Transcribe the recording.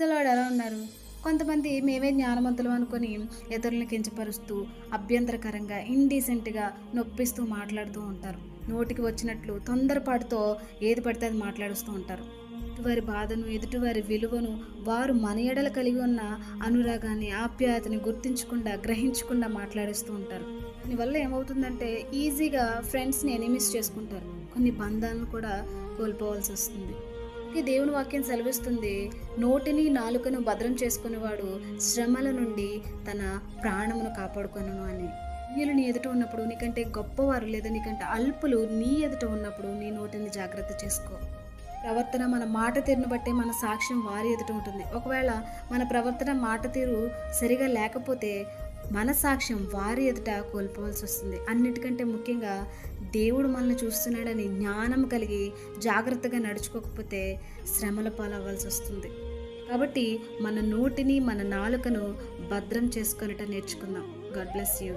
ప్రైజ్దలాడు ఎలా ఉన్నారు? కొంతమంది మేమే జ్ఞానవంతులు అనుకొని ఇతరులను కించపరుస్తూ అభ్యంతరకరంగా ఇండీసెంట్గా నొప్పిస్తూ మాట్లాడుతూ ఉంటారు. నోటికి వచ్చినట్లు తొందరపాటుతో ఏది పడితే అది మాట్లాడుస్తూ ఉంటారు. ఎదుటివారి బాధను ఎదుటివారి విలువను వారు మన ఎడల కలిగి ఉన్న అనురాగాన్ని ఆప్యాయతని గుర్తించకుండా గ్రహించకుండా మాట్లాడేస్తూ ఉంటారు. దానివల్ల ఏమవుతుందంటే ఈజీగా ఫ్రెండ్స్ని ఎనిమిస్ చేసుకుంటారు. కొన్ని బంధాలను కూడా కోల్పోవాల్సి వస్తుంది. ఈ దేవుని వాక్యం సెలవిస్తుంది. నోటిని నాలుకను భద్రం చేసుకునేవాడు శ్రమల నుండి తన ప్రాణమును కాపాడుకొను అని. నీళ్ళు నీ ఎదుట ఉన్నప్పుడు నీకంటే గొప్పవారు లేదా నీకంటే అల్పులు నీ ఎదుట ఉన్నప్పుడు నీ నోటిని జాగ్రత్త చేసుకో. ప్రవర్తన మన మాట తీరును బట్టే మన సాక్ష్యం వారి ఎదుట ఉంటుంది. ఒకవేళ మన ప్రవర్తన మాట తీరు సరిగా లేకపోతే మన సాక్ష్యం వారి ఎదుట కోల్పోవాల్సి వస్తుంది. అన్నిటికంటే ముఖ్యంగా దేవుడు మనల్ని చూస్తున్నాడని జ్ఞానం కలిగి జాగ్రత్తగా నడుచుకోకపోతే శ్రమల పాలవ్వాల్సి వస్తుంది. కాబట్టి మన నోటిని మన నాలుకను భద్రం చేసుకొనిట నేర్చుకుందాం. God bless you